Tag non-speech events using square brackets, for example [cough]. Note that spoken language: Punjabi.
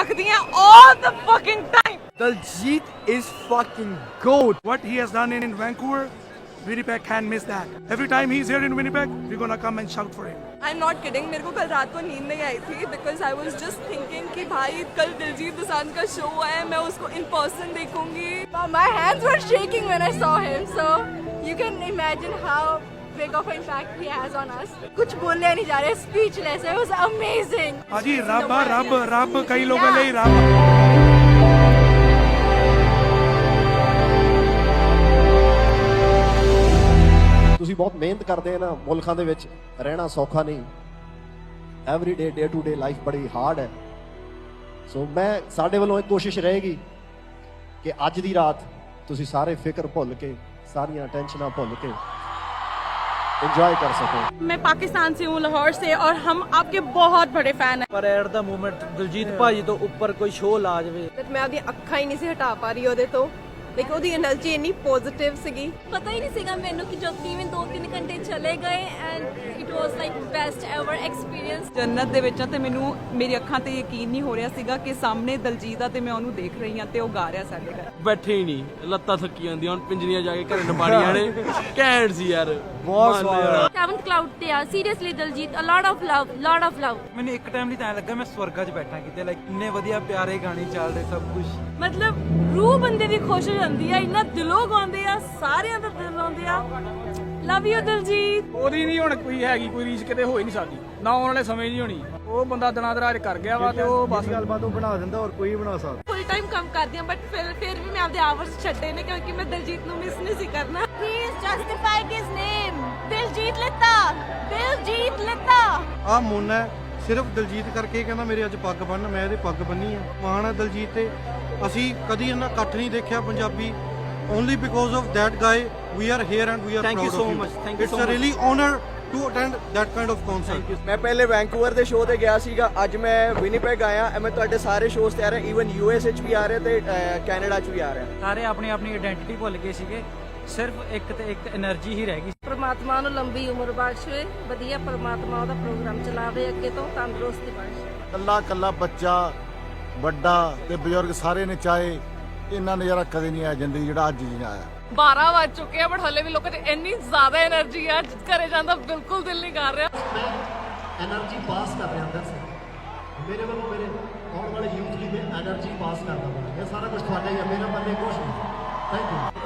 All the fucking time. Daljit is fucking gold. What he has done in, in Vancouver, Winnipeg can't miss that. Every time he's here in Winnipeg, we're gonna come and shout for him. I'm not kidding. मेरे कल रात को नींद नहीं आई थी because I was just thinking कि भाई कल दिलजीत दोसांझ का शो है मैं उसको in person देखूंगी. My hands were shaking when I saw him, so you can imagine how big of an impact he has on us. कुछ बोलने नहीं जा रहे, speechless. It was amazing. Haji, Rabba, Rabba, Rabba, कई लोगों ਲਈ Rabba. ਤੁਸੀਂ ਬਹੁਤ ਮਿਹਨਤ ਕਰਦੇ ਆ ਨਾ ਮੁਲਕਾਂ ਦੇ ਵਿੱਚ ਰਹਿਣਾ ਸੌਖਾ ਨਹੀਂ every day day to day life ਬੜੀ ਹਾਰਡ ਹੈ ਸੋ ਮੈਂ ਸਾਡੇ ਵੱਲੋਂ ਇੱਕ ਕੋਸ਼ਿਸ਼ ਰਹੇਗੀ ਕਿ ਅੱਜ ਦੀ ਰਾਤ ਤੁਸੀਂ ਸਾਰੇ ਫਿਕਰ ਭੁੱਲ ਕੇ ਸਾਰੀਆਂ ਟੈਨਸ਼ਨਾਂ ਭੁੱਲ ਕੇ एंजॉय कर सकूं मैं पाकिस्तान से हूँ लाहौर से और हम आपके बहुत बड़े फैन हैं। ਪਰ ਐਟ ਦਾ ਮੂਮੈਂਟ ਦਿਲਜੀਤ ਭਾਜੀ ਤੋਂ ਉੱਪਰ ਕੋਈ ਸ਼ੋਅ ਲਾ ਜਾਵੇ ਤੇ ਮੈਂ ਆਪਦੀ ਅੱਖਾਂ ਹੀ ਨਹੀਂ ਸੀ ਹਟਾ ਪਾ ਰਹੀ ਉਹਦੇ ਤੋਂ ਲੇਕਿਨ ਉਹਦੀ એનર્ਜੀ ਇੰਨੀ ਪੋਜ਼ਿਟਿਵ ਸੀਗੀ ਪਤਾ ਹੀ ਨਹੀਂ ਸੀਗਾ ਮੈਨੂੰ ਕਿ ਜੋਤੀ ਵਿੱਚ 2-3 ਘੰਟੇ ਚਲੇ ਗਏ and was like best ever experience ਜੰਨਤ ਦੇ ਵਿੱਚ ਆ ਤੇ ਮੈਨੂੰ ਮੇਰੀ ਅੱਖਾਂ ਤੇ ਯਕੀਨ ਨਹੀਂ ਹੋ ਰਿਹਾ ਸੀਗਾ ਕਿ ਸਾਹਮਣੇ ਦਲਜੀਤ ਆ ਤੇ ਮੈਂ ਉਹਨੂੰ ਦੇਖ ਰਹੀ ਹਾਂ ਤੇ ਉਹ ਗਾ ਰਿਹਾ ਸਾਡੇ ਘਰ। ਬੈਠੇ ਹੀ ਨਹੀਂ ਲੱਤਾਂ ਥੱਕੀ ਜਾਂਦੀਆਂ ਹੁਣ ਪਿੰਜਰੀਆਂ ਜਾ ਕੇ ਘਰੇ ਨਮਾੜੀਆਂ ਨੇ। [laughs] ਘੈਂਟ ਸੀ ਯਾਰ। ਬਹੁਤ ਸਵਾਦ। ਸੈਵਨਥ ਕਲਾਊਡ ਤੇ ਆ seriously Diljit a lot of love lot of love ਮੈਨੂੰ ਇੱਕ ਟਾਈਮ ਲਈ ਤਾਂ ਲੱਗਾ ਮੈਂ ਸਵਰਗਾ 'ਚ ਬੈਠਾ ਕਿਤੇ ਲਾਈਕ ਇੰਨੇ ਵਧੀਆ ਪਿਆਰੇ ਗਾਣੇ ਚੱਲਦੇ ਸਭ ਕੁਝ ਮਤਲਬ ਰੂਹ ਬੰਦੇ ਦੀ ਖੁਸ਼ ਹੋ ਜਾਂਦੀ ਆ ਇੰਨਾ ਦਿਲੋਂ ਗਾਉਂਦੇ ਆ ਸਾਰਿਆਂ ਦਾ ਦਿਲ ਆਉਂਦੇ ਆ। ਲਵ ਯੂ ਦਿਲਜੀਤ ਉਹਦੀ ਨਹੀਂ ਹੁਣ ਕੋਈ ਹੈਗੀ ਕੋਈ ਰੀਸ ਕਿਤੇ ਹੋ ਹੀ ਨਹੀਂ ਸਕਦੀ। ਨਾ ਆਉਣ ਵਾਲੇ ਸਮੇਂ ਨਹੀਂ ਹੋਣੀ। ਉਹ ਬੰਦਾ ਦਿਨਾਂ ਦਰਾਜ ਕਰ ਗਿਆ ਵਾ ਤੇ ਉਹ ਬਸ ਗੱਲਬਾਤ ਉਹ ਬਣਾ ਦਿੰਦਾ ਹੋਰ ਕੋਈ ਬਣਾ ਸਕਦਾ। ਫੁੱਲ ਟਾਈਮ ਕੰਮ ਕਰਦੀ ਆ ਬਟ ਫਿਰ ਫਿਰ ਵੀ ਮੈਂ ਆਪਦੇ ਆਵਰਸ ਛੱਡੇ ਨੇ ਕਿਉਂਕਿ ਮੈਂ ਦਿਲਜੀਤ ਨੂੰ ਮਿਸ ਨਹੀਂ ਸੀ ਕਰਨਾ। He is justified his name Diljit ਲੱਤਾ Diljit ਲੱਤਾ ਆ ਮੁੰਨ ਸਿਰਫ ਦਲਜੀਤ ਕਰਕੇ ਕਹਿੰਦਾ ਮੇਰੇ ਅੱਜ ਪੱਗ ਬੰਨ ਮੈਂ ਇਹਦੇ ਪੱਗ ਬੰਨੀ ਆ। ਮਾਣ ਹੈ ਦਲਜੀਤ ਤੇ। ਅਸੀਂ ਕਦੀ ਇਹਨਾਂ ਇਕੱਠ ਨਹੀਂ ਦੇਖਿਆ Punjabi Only because of that guy, we are here and we are Thank proud you so of you. much. Thank you it's a really honor to attend that kind of concert. ਮੈਂ ਪਹਿਲੇ ਵੈਂਕੂਵਰ ਦੇ ਸ਼ੋਅ ਤੇ ਗਿਆ ਸੀਗਾ ਅੱਜ ਮੈਂ ਵਿਨੀਪੈਗ ਆਇਆ ਐ ਮੈਂ ਤੁਹਾਡੇ ਸਾਰੇ ਸ਼ੋਅਸ ਤੇ ਆ ਰਿਹਾ ਈਵਨ ਯੂਐਸ ਵਿੱਚ ਵੀ ਆ ਰਿਹਾ ਤੇ ਅਹ, ਕੈਨੇਡਾ 'ਚ ਵੀ ਆ ਰਿਹਾ ਸਾਰੇ ਆਪਣੀ ਆਪਣੀ ਆਇਡੈਂਟੀ ਭੁੱਲ ਗਏ ਸੀਗੇ ਸਿਰਫ ਇੱਕ ਤੇ ਇੱਕ એનર્ਜੀ ਹੀ ਰਹਿ ਗਈ ਪਰਮਾਤਮਾ ਨੂੰ ਲੰਬੀ ਉਮਰ ਬਖਸ਼ੇ ਵਧੀਆ ਪਰਮਾਤਮਾ ਉਹਦਾ ਪ੍ਰੋਗਰਾਮ ਚਲਾਵੇ ਅੱਗੇ ਤੋਂ ਤੰਦਰੁਸਤੀ ਬਖਸ਼ੇ ਕੱਲਾ ਕੱਲਾ ਬੱਚਾ ਵੱਡਾ ਤੇ ਬਜ਼ੁਰਗ ਸਾਰੇ ਨੇ ਚਾਹੇ ਇੰਨਾ ਨਜ਼ਾਰਾ ਕਦੇ ਨਹੀਂ ਆਇਆ ਜ਼ਿੰਦਗੀ ਜਿਹੜਾ ਅੱਜ ਜੀ ਆਇਆ। 12 ਵਜ ਚੁੱਕੇ ਆ ਬਟ ਹਲੇ ਵੀ ਲੋਕਾਂ 'ਚ ਇੰਨੀ ਜ਼ਿਆਦਾ એનર્ਜੀ ਆ ਘਰੇ ਜਾਂਦਾ ਬਿਲਕੁਲ ਦਿਲ ਨਹੀਂ ਕਰ ਰਿਹਾ। ਮੈਂ એનર્ਜੀ ਪਾਸ ਕਰ ਰਿਹਾ ਅੰਦਰ ਸੇ। ਮੇਰੇ ਵੱਲੋਂ ਮੇਰੇ ਆਉਣ ਵਾਲੇ ਯੂਥ ਲਈ ਮੈਂ એનર્ਜੀ ਪਾਸ ਕਰਦਾ ਹਾਂ। ਇਹ ਸਾਰਾ ਕੁਝ ਤੁਹਾਡਾ ਹੀ ਹੈ ਮੇਰੇ ਪੱਲੇ ਕੁਝ ਨਹੀਂ ਥੈਂਕ ਯੂ